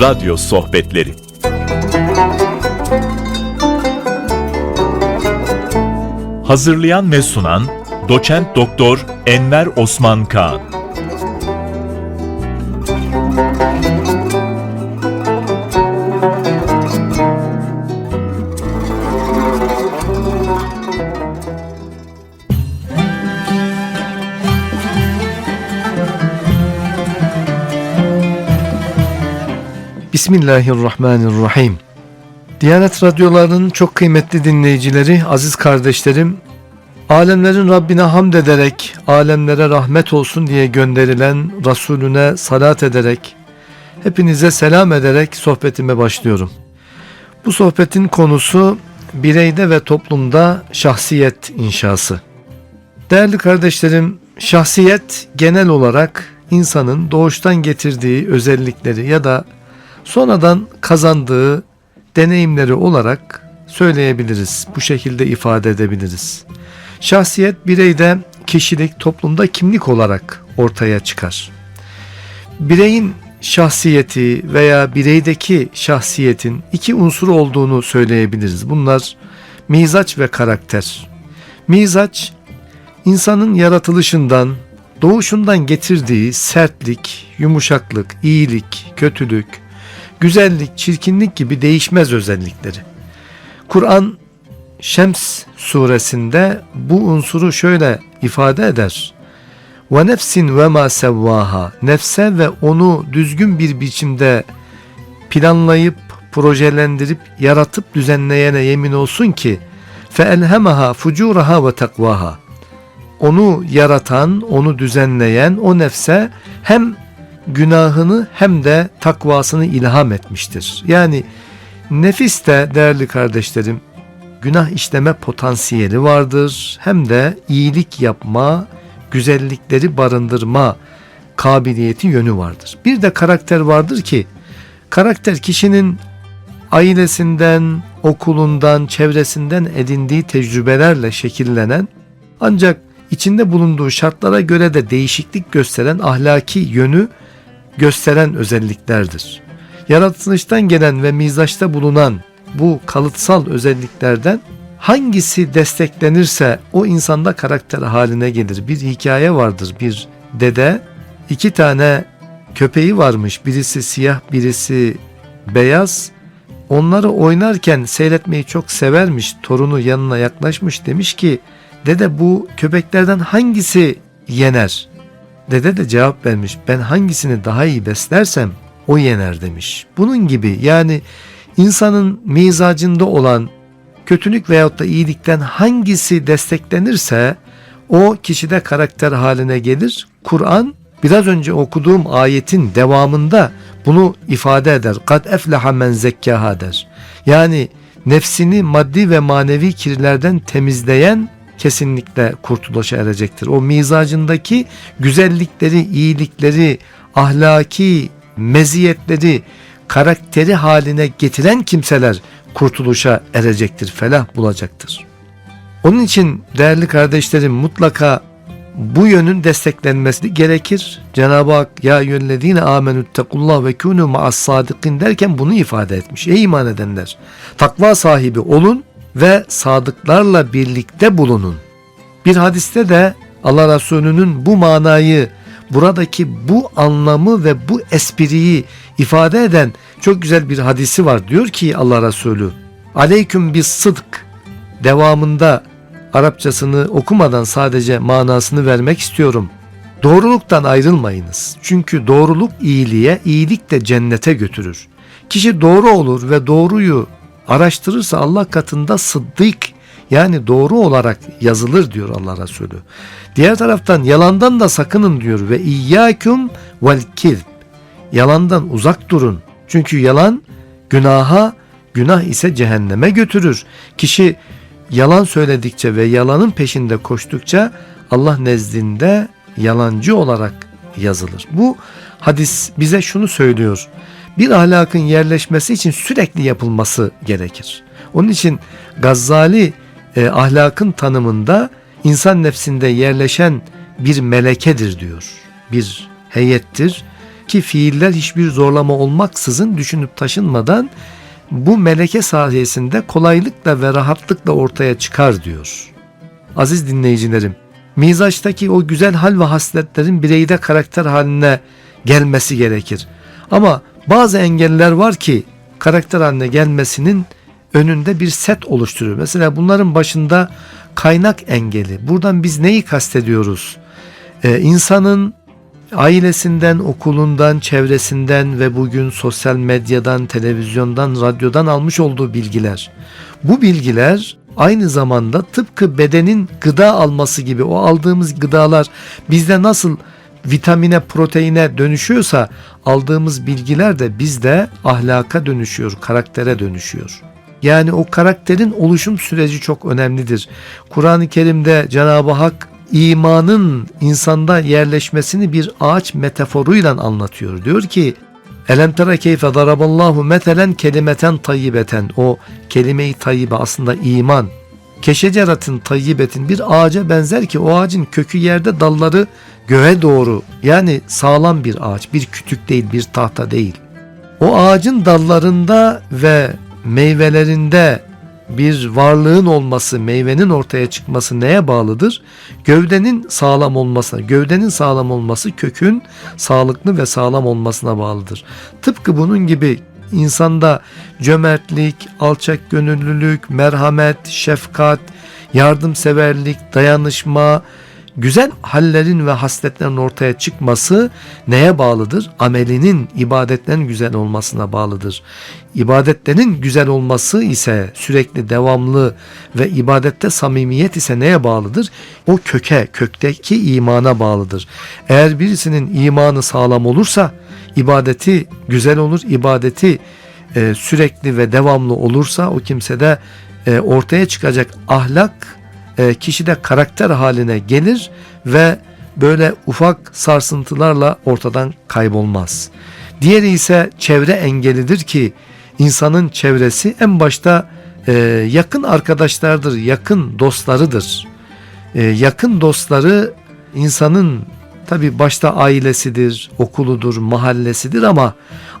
Radyo Sohbetleri Hazırlayan ve sunan Doçent Doktor Enver Osman Kaan Bismillahirrahmanirrahim. Diyanet radyolarının çok kıymetli dinleyicileri, aziz kardeşlerim, alemlerin Rabbine hamd ederek, alemlere rahmet olsun diye gönderilen Resulüne salat ederek, hepinize selam ederek sohbetime başlıyorum. Bu sohbetin konusu bireyde ve toplumda şahsiyet inşası. Değerli kardeşlerim, şahsiyet genel olarak insanın doğuştan getirdiği özellikleri ya da sonradan kazandığı deneyimleri olarak söyleyebiliriz. Bu şekilde ifade edebiliriz. Şahsiyet bireyde kişilik, toplumda kimlik olarak ortaya çıkar. Bireyin şahsiyeti veya bireydeki şahsiyetin iki unsur olduğunu söyleyebiliriz. Bunlar mizaç ve karakter. Mizaç insanın yaratılışından, doğuşundan getirdiği sertlik, yumuşaklık, iyilik, kötülük, güzellik, çirkinlik gibi değişmez özellikleri. Kur'an Şems suresinde bu unsuru şöyle ifade eder. Ve nefsin ve ma sevvaha nefse ve onu düzgün bir biçimde planlayıp, projelendirip, yaratıp düzenleyene yemin olsun ki fe elhemaha fucuraha ve takvaha onu yaratan, onu düzenleyen o nefse hem günahını hem de takvasını ilham etmiştir. Yani nefis de değerli kardeşlerim günah işleme potansiyeli vardır. Hem de iyilik yapma, güzellikleri barındırma kabiliyeti yönü vardır. Bir de karakter vardır ki karakter kişinin ailesinden, okulundan, çevresinden edindiği tecrübelerle şekillenen ancak içinde bulunduğu şartlara göre de değişiklik gösteren ahlaki yönü gösteren özelliklerdir. Yaratılıştan gelen ve mizaçta bulunan bu kalıtsal özelliklerden hangisi desteklenirse o insanda karakter haline gelir. Bir hikaye vardır. Bir dede iki tane köpeği varmış. Birisi siyah, birisi beyaz. Onları oynarken seyretmeyi çok severmiş. Torunu yanına yaklaşmış demiş ki dede bu köpeklerden hangisi yener? Dede de cevap vermiş ben hangisini daha iyi beslersem o yener demiş. Bunun gibi yani insanın mizacında olan kötülük veyahut da iyilikten hangisi desteklenirse o kişide karakter haline gelir. Kur'an biraz önce okuduğum ayetin devamında bunu ifade eder. Kad efleha men zekkaha der. Yani nefsini maddi ve manevi kirlerden temizleyen kesinlikle kurtuluşa erecektir. O mizacındaki güzellikleri, iyilikleri, ahlaki meziyetleri, karakteri haline getiren kimseler kurtuluşa erecektir, felah bulacaktır. Onun için değerli kardeşlerim mutlaka bu yönün desteklenmesi gerekir. Cenab-ı Hak ya yönlediğine amenüttekullah ve kûnû ma'as sadikin derken bunu ifade etmiş. Ey iman edenler takva sahibi olun ve sadıklarla birlikte bulunun. Bir hadiste de Allah Resulü'nün bu manayı, buradaki bu anlamı ve bu espriyi ifade eden çok güzel bir hadisi var. Diyor ki Allah Resulü, Aleyküm bis sıdk devamında Arapçasını okumadan sadece manasını vermek istiyorum. Doğruluktan ayrılmayınız. Çünkü doğruluk iyiliğe, iyilik de cennete götürür. Kişi doğru olur ve doğruyu araştırırsa Allah katında sıddık yani doğru olarak yazılır diyor Allah Resulü. Diğer taraftan yalandan da sakının diyor ve iyyâküm vel kizb. Yalandan uzak durun. Çünkü yalan günaha, günah ise cehenneme götürür. Kişi yalan söyledikçe ve yalanın peşinde koştukça Allah nezdinde yalancı olarak yazılır. Bu hadis bize şunu söylüyor bir ahlakın yerleşmesi için sürekli yapılması gerekir. Onun için Gazali e, ahlakın tanımında insan nefsinde yerleşen bir melekedir diyor. bir heyettir ki fiiller hiçbir zorlama olmaksızın düşünüp taşınmadan bu meleke sayesinde kolaylıkla ve rahatlıkla ortaya çıkar diyor. Aziz dinleyicilerim, mizaçtaki o güzel hal ve hasletlerin bireyde karakter haline gelmesi gerekir. Ama bazı engeller var ki karakter haline gelmesinin önünde bir set oluşturuyor. Mesela bunların başında kaynak engeli. Buradan biz neyi kastediyoruz? Ee, insanın ailesinden, okulundan, çevresinden ve bugün sosyal medyadan, televizyondan, radyodan almış olduğu bilgiler. Bu bilgiler aynı zamanda tıpkı bedenin gıda alması gibi o aldığımız gıdalar bizde nasıl vitamine, proteine dönüşüyorsa aldığımız bilgiler de bizde ahlaka dönüşüyor, karaktere dönüşüyor. Yani o karakterin oluşum süreci çok önemlidir. Kur'an-ı Kerim'de Cenab-ı Hak imanın insanda yerleşmesini bir ağaç metaforuyla anlatıyor. Diyor ki Elem tera keyfe daraballahu metelen kelimeten tayyibeten. O kelime-i tayyibe aslında iman. Keşeceratın tayyibetin bir ağaca benzer ki o ağacın kökü yerde dalları göğe doğru. Yani sağlam bir ağaç, bir kütük değil, bir tahta değil. O ağacın dallarında ve meyvelerinde bir varlığın olması, meyvenin ortaya çıkması neye bağlıdır? Gövdenin sağlam olmasına, gövdenin sağlam olması kökün sağlıklı ve sağlam olmasına bağlıdır. Tıpkı bunun gibi insanda cömertlik, alçak gönüllülük, merhamet, şefkat, yardımseverlik, dayanışma, güzel hallerin ve hasletlerin ortaya çıkması neye bağlıdır? Amelinin, ibadetlerin güzel olmasına bağlıdır. İbadetlerin güzel olması ise sürekli devamlı ve ibadette samimiyet ise neye bağlıdır? O köke, kökteki imana bağlıdır. Eğer birisinin imanı sağlam olursa ibadeti güzel olur, ibadeti e, sürekli ve devamlı olursa o kimsede e, ortaya çıkacak ahlak e, kişide karakter haline gelir ve böyle ufak sarsıntılarla ortadan kaybolmaz. Diğeri ise çevre engelidir ki insanın çevresi en başta e, yakın arkadaşlardır, yakın dostlarıdır. E, yakın dostları insanın tabi başta ailesidir, okuludur, mahallesidir ama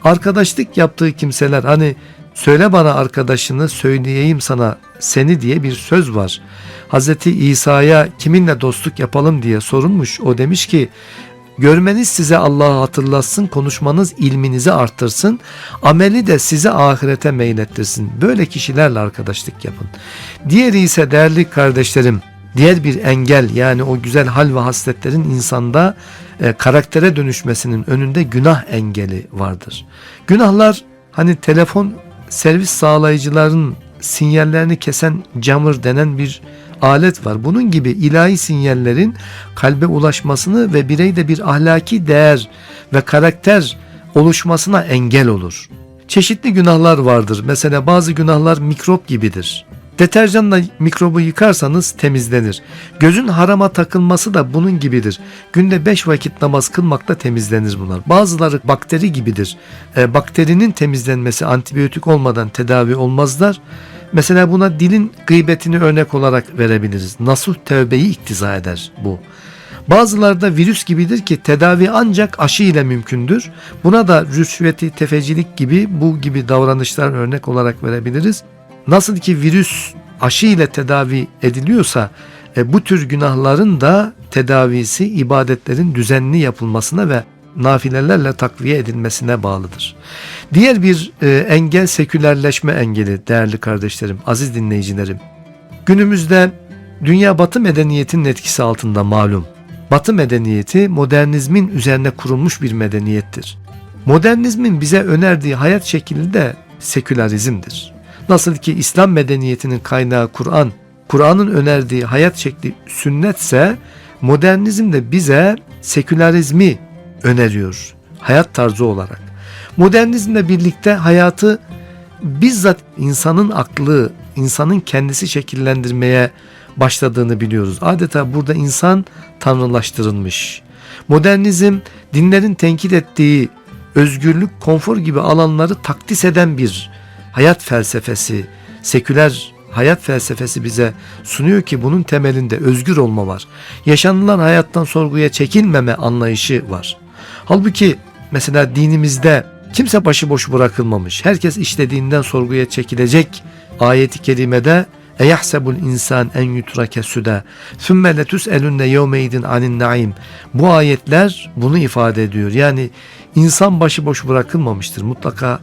arkadaşlık yaptığı kimseler hani söyle bana arkadaşını söyleyeyim sana seni diye bir söz var. Hazreti İsa'ya kiminle dostluk yapalım diye sorulmuş. O demiş ki Görmeniz size Allah'ı hatırlatsın, konuşmanız ilminizi arttırsın, ameli de sizi ahirete meylettirsin. Böyle kişilerle arkadaşlık yapın. Diğeri ise değerli kardeşlerim, diğer bir engel yani o güzel hal ve hasletlerin insanda e, karaktere dönüşmesinin önünde günah engeli vardır. Günahlar hani telefon servis sağlayıcıların sinyallerini kesen camır denen bir alet var. Bunun gibi ilahi sinyallerin kalbe ulaşmasını ve bireyde bir ahlaki değer ve karakter oluşmasına engel olur. Çeşitli günahlar vardır. Mesela bazı günahlar mikrop gibidir. Deterjanla mikrobu yıkarsanız temizlenir. Gözün harama takılması da bunun gibidir. Günde 5 vakit namaz kılmakla temizlenir bunlar. Bazıları bakteri gibidir. E, bakterinin temizlenmesi antibiyotik olmadan tedavi olmazlar. Mesela buna dilin gıybetini örnek olarak verebiliriz. Nasuh tövbeyi iktiza eder bu. Bazıları da virüs gibidir ki tedavi ancak aşı ile mümkündür. Buna da rüşveti, tefecilik gibi bu gibi davranışlar örnek olarak verebiliriz. Nasıl ki virüs aşı ile tedavi ediliyorsa e, bu tür günahların da tedavisi ibadetlerin düzenli yapılmasına ve nafilelerle takviye edilmesine bağlıdır. Diğer bir e, engel sekülerleşme engeli değerli kardeşlerim, aziz dinleyicilerim. Günümüzde dünya batı medeniyetinin etkisi altında malum. Batı medeniyeti modernizmin üzerine kurulmuş bir medeniyettir. Modernizmin bize önerdiği hayat şekli de sekülerizmdir. Nasıl ki İslam medeniyetinin kaynağı Kur'an, Kur'an'ın önerdiği hayat şekli sünnetse modernizm de bize sekülerizmi öneriyor hayat tarzı olarak. Modernizmle birlikte hayatı bizzat insanın aklı, insanın kendisi şekillendirmeye başladığını biliyoruz. Adeta burada insan tanrılaştırılmış. Modernizm dinlerin tenkit ettiği özgürlük, konfor gibi alanları takdis eden bir hayat felsefesi, seküler hayat felsefesi bize sunuyor ki bunun temelinde özgür olma var. Yaşanılan hayattan sorguya çekilmeme anlayışı var. Halbuki mesela dinimizde kimse başıboş bırakılmamış. Herkes işlediğinden sorguya çekilecek. Ayeti kerimede Eyahsebul insan en yutrake süde Sümme letüs elünne yevmeydin anin naim Bu ayetler bunu ifade ediyor. Yani insan başıboş bırakılmamıştır. Mutlaka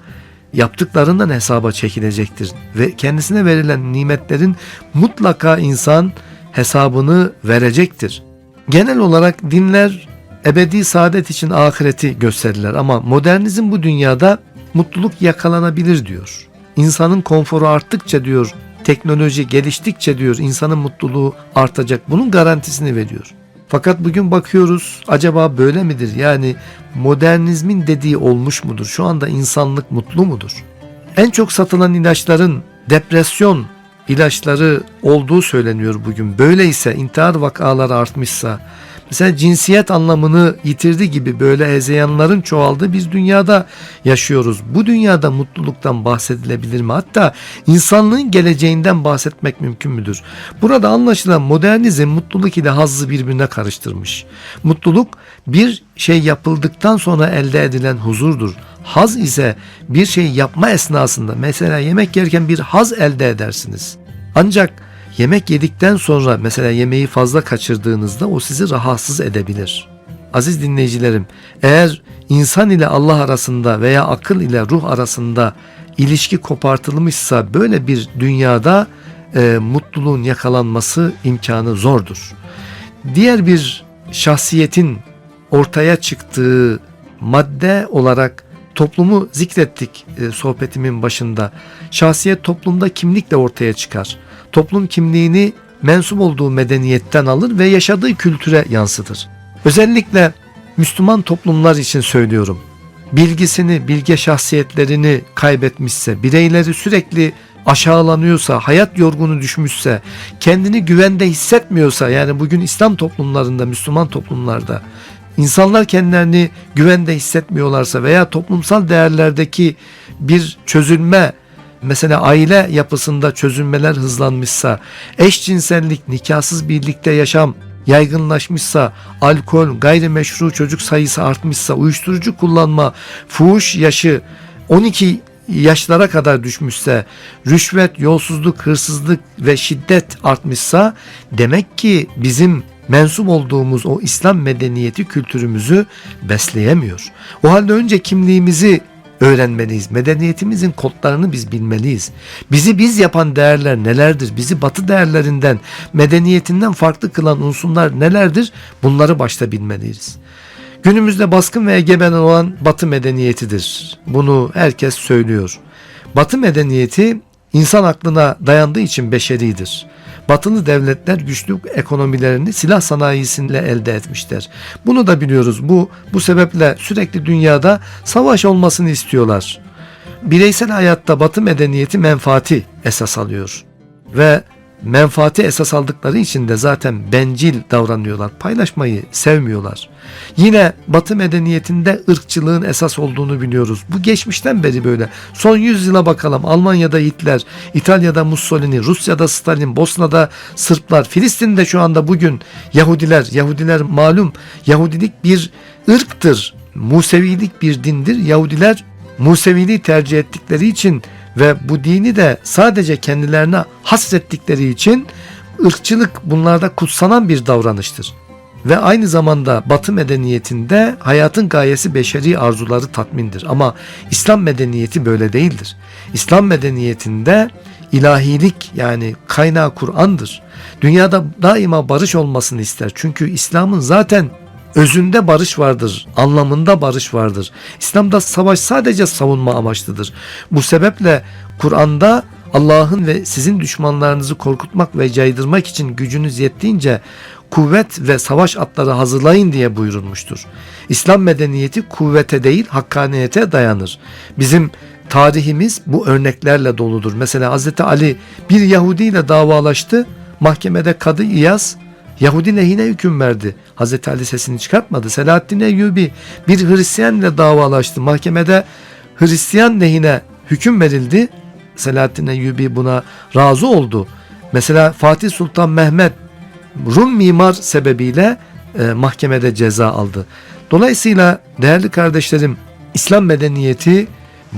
yaptıklarından hesaba çekilecektir. Ve kendisine verilen nimetlerin mutlaka insan hesabını verecektir. Genel olarak dinler ebedi saadet için ahireti gösterirler ama modernizm bu dünyada mutluluk yakalanabilir diyor. İnsanın konforu arttıkça diyor, teknoloji geliştikçe diyor insanın mutluluğu artacak. Bunun garantisini veriyor. Fakat bugün bakıyoruz acaba böyle midir? Yani modernizmin dediği olmuş mudur? Şu anda insanlık mutlu mudur? En çok satılan ilaçların depresyon ilaçları olduğu söyleniyor bugün. Böyleyse intihar vakaları artmışsa mesela cinsiyet anlamını yitirdi gibi böyle hezeyanların çoğaldığı bir dünyada yaşıyoruz. Bu dünyada mutluluktan bahsedilebilir mi? Hatta insanlığın geleceğinden bahsetmek mümkün müdür? Burada anlaşılan modernizm mutluluk ile hazzı birbirine karıştırmış. Mutluluk bir şey yapıldıktan sonra elde edilen huzurdur. Haz ise bir şey yapma esnasında mesela yemek yerken bir haz elde edersiniz. Ancak yemek yedikten sonra mesela yemeği fazla kaçırdığınızda o sizi rahatsız edebilir. Aziz dinleyicilerim, eğer insan ile Allah arasında veya akıl ile ruh arasında ilişki kopartılmışsa böyle bir dünyada e, mutluluğun yakalanması imkanı zordur. Diğer bir şahsiyetin ortaya çıktığı madde olarak toplumu zikrettik e, sohbetimin başında. Şahsiyet toplumda kimlikle ortaya çıkar. Toplum kimliğini mensup olduğu medeniyetten alır ve yaşadığı kültüre yansıtır. Özellikle Müslüman toplumlar için söylüyorum. Bilgisini, bilge şahsiyetlerini kaybetmişse, bireyleri sürekli aşağılanıyorsa, hayat yorgunu düşmüşse, kendini güvende hissetmiyorsa yani bugün İslam toplumlarında, Müslüman toplumlarda insanlar kendilerini güvende hissetmiyorlarsa veya toplumsal değerlerdeki bir çözülme mesela aile yapısında çözülmeler hızlanmışsa, eşcinsellik, nikahsız birlikte yaşam yaygınlaşmışsa, alkol, gayrimeşru çocuk sayısı artmışsa, uyuşturucu kullanma, fuhuş yaşı 12 yaşlara kadar düşmüşse, rüşvet, yolsuzluk, hırsızlık ve şiddet artmışsa demek ki bizim mensup olduğumuz o İslam medeniyeti kültürümüzü besleyemiyor. O halde önce kimliğimizi öğrenmeliyiz. Medeniyetimizin kodlarını biz bilmeliyiz. Bizi biz yapan değerler nelerdir? Bizi batı değerlerinden, medeniyetinden farklı kılan unsurlar nelerdir? Bunları başta bilmeliyiz. Günümüzde baskın ve egemen olan batı medeniyetidir. Bunu herkes söylüyor. Batı medeniyeti insan aklına dayandığı için beşeridir. Batılı devletler güçlü ekonomilerini silah sanayisiyle elde etmişler. Bunu da biliyoruz. Bu bu sebeple sürekli dünyada savaş olmasını istiyorlar. Bireysel hayatta Batı medeniyeti menfaati esas alıyor ve menfaati esas aldıkları için de zaten bencil davranıyorlar. Paylaşmayı sevmiyorlar. Yine Batı medeniyetinde ırkçılığın esas olduğunu biliyoruz. Bu geçmişten beri böyle. Son 100 yıla bakalım. Almanya'da Hitler, İtalya'da Mussolini, Rusya'da Stalin, Bosna'da Sırplar, Filistin'de şu anda bugün Yahudiler. Yahudiler malum Yahudilik bir ırktır. Musevilik bir dindir. Yahudiler Museviliği tercih ettikleri için ve bu dini de sadece kendilerine hasrettikleri için ırkçılık bunlarda kutsanan bir davranıştır. Ve aynı zamanda Batı medeniyetinde hayatın gayesi beşeri arzuları tatmindir. Ama İslam medeniyeti böyle değildir. İslam medeniyetinde ilahilik yani kaynağı Kur'an'dır. Dünyada daima barış olmasını ister. Çünkü İslam'ın zaten özünde barış vardır, anlamında barış vardır. İslam'da savaş sadece savunma amaçlıdır. Bu sebeple Kur'an'da Allah'ın ve sizin düşmanlarınızı korkutmak ve caydırmak için gücünüz yettiğince kuvvet ve savaş atları hazırlayın diye buyurulmuştur. İslam medeniyeti kuvvete değil hakkaniyete dayanır. Bizim tarihimiz bu örneklerle doludur. Mesela Hz. Ali bir Yahudi ile davalaştı. Mahkemede Kadı İyaz Yahudi lehine hüküm verdi. Hazreti Ali sesini çıkartmadı. Selahaddin Eyyubi bir Hristiyan ile davalaştı. Mahkemede Hristiyan lehine hüküm verildi. Selahaddin Eyyubi buna razı oldu. Mesela Fatih Sultan Mehmet Rum mimar sebebiyle e, mahkemede ceza aldı. Dolayısıyla değerli kardeşlerim İslam medeniyeti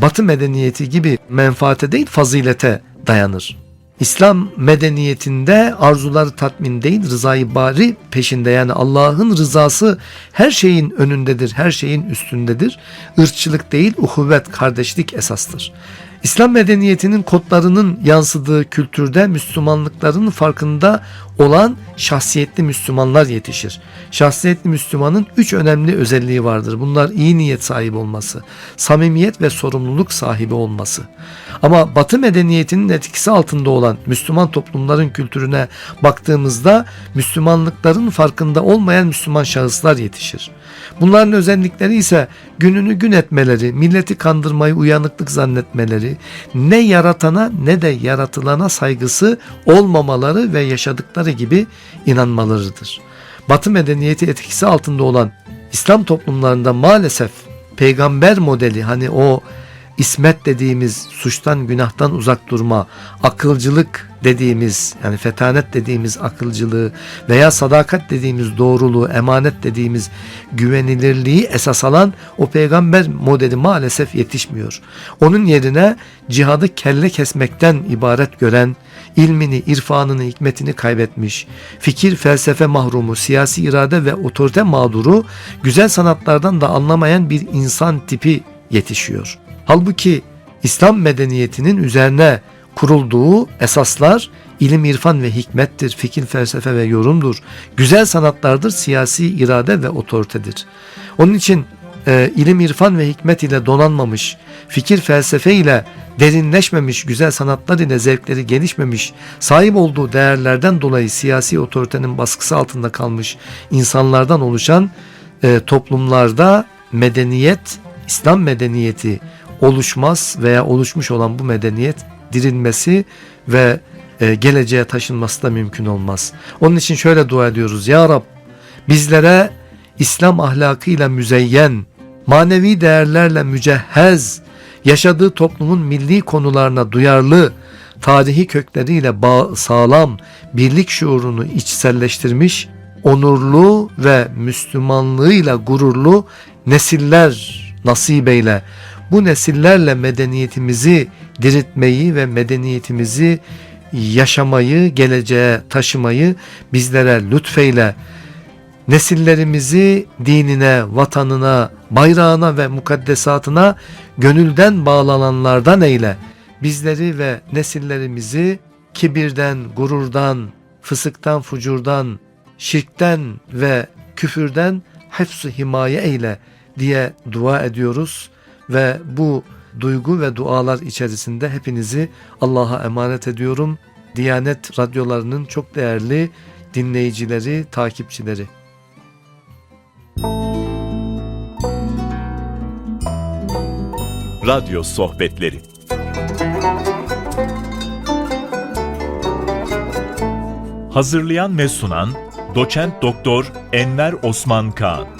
Batı medeniyeti gibi menfaate değil fazilete dayanır. İslam medeniyetinde arzuları tatmin değil rızayı bari peşinde yani Allah'ın rızası her şeyin önündedir, her şeyin üstündedir. Irkçılık değil uhuvvet, kardeşlik esastır. İslam medeniyetinin kodlarının yansıdığı kültürde Müslümanlıkların farkında olan şahsiyetli Müslümanlar yetişir. Şahsiyetli Müslümanın üç önemli özelliği vardır. Bunlar iyi niyet sahibi olması, samimiyet ve sorumluluk sahibi olması. Ama Batı medeniyetinin etkisi altında olan Müslüman toplumların kültürüne baktığımızda Müslümanlıkların farkında olmayan Müslüman şahıslar yetişir. Bunların özellikleri ise gününü gün etmeleri, milleti kandırmayı uyanıklık zannetmeleri, ne yaratana ne de yaratılana saygısı olmamaları ve yaşadıkları gibi inanmalarıdır. Batı medeniyeti etkisi altında olan İslam toplumlarında maalesef peygamber modeli hani o İsmet dediğimiz suçtan günahtan uzak durma, akılcılık dediğimiz yani fetanet dediğimiz akılcılığı veya sadakat dediğimiz doğruluğu, emanet dediğimiz güvenilirliği esas alan o peygamber modeli maalesef yetişmiyor. Onun yerine cihadı kelle kesmekten ibaret gören, ilmini, irfanını, hikmetini kaybetmiş, fikir, felsefe mahrumu, siyasi irade ve otorite mağduru, güzel sanatlardan da anlamayan bir insan tipi yetişiyor. Halbuki İslam medeniyetinin üzerine kurulduğu esaslar ilim, irfan ve hikmettir, fikir, felsefe ve yorumdur. Güzel sanatlardır, siyasi irade ve otoritedir. Onun için e, ilim, irfan ve hikmet ile donanmamış, fikir, felsefe ile derinleşmemiş, güzel sanatlar ile zevkleri gelişmemiş, sahip olduğu değerlerden dolayı siyasi otoritenin baskısı altında kalmış insanlardan oluşan e, toplumlarda medeniyet, İslam medeniyeti oluşmaz veya oluşmuş olan bu medeniyet dirilmesi ve e, geleceğe taşınması da mümkün olmaz. Onun için şöyle dua ediyoruz. Ya Rab bizlere İslam ahlakıyla müzeyyen, manevi değerlerle mücehhez, yaşadığı toplumun milli konularına duyarlı, tarihi kökleriyle bağ, sağlam, birlik şuurunu içselleştirmiş, onurlu ve Müslümanlığıyla gururlu nesiller nasip eyle. Bu nesillerle medeniyetimizi diriltmeyi ve medeniyetimizi yaşamayı, geleceğe taşımayı bizlere lütfeyle. Nesillerimizi dinine, vatanına, bayrağına ve mukaddesatına gönülden bağlananlardan eyle. Bizleri ve nesillerimizi kibirden, gururdan, fısıktan, fucurdan, şirkten ve küfürden hepsi himaye eyle diye dua ediyoruz ve bu duygu ve dualar içerisinde hepinizi Allah'a emanet ediyorum. Diyanet radyolarının çok değerli dinleyicileri, takipçileri. Radyo Sohbetleri Hazırlayan ve sunan Doçent Doktor Enver Osman Kaan